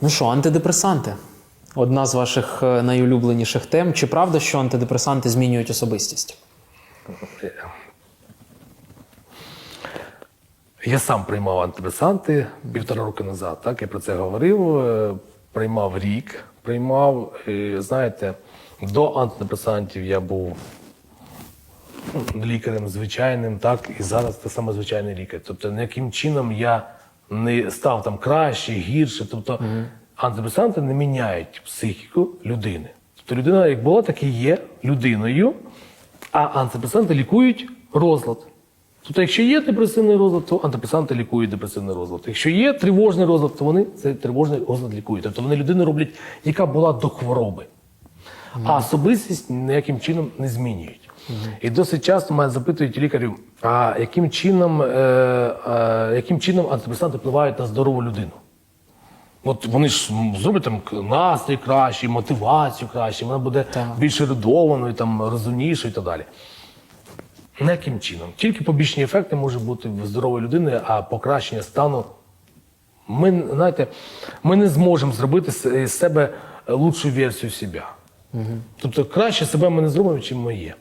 Ну що, антидепресанти? Одна з ваших е, найулюбленіших тем. Чи правда, що антидепресанти змінюють особистість? Я сам приймав антидепресанти півтора роки назад. Так я про це говорив. Е, Приймав рік, приймав. Знаєте, до антидепресантів я був ну, лікарем звичайним, так і зараз те саме звичайний лікар. Тобто, ніяким чином я не став там краще, гірше. Тобто антидепресанти не міняють психіку людини. Тобто людина, як була, так і є людиною, а антидепресанти лікують розлад. Тобто, якщо є депресивний розлад, то антидепресанти лікують депресивний розлад. Якщо є тривожний розлад, то вони цей тривожний розлад лікують. Тобто вони людину роблять, яка була до хвороби. А особистість ніяким чином не змінюють. І досить часто мене запитують лікарів, а яким чином, е, е, яким чином антидепресанти впливають на здорову людину? От вони ж зроблять там настрій кращий, мотивацію краще, вона буде Так. більш ерудованою, там, розумнішою і так далі. Ніяким чином. Тільки побічні ефекти можуть бути в здорової людини, а покращення стану. Ми, знаєте, ми не зможемо зробити з себе лучшу версію себе. Тобто краще себе ми не зробимо, чим ми є.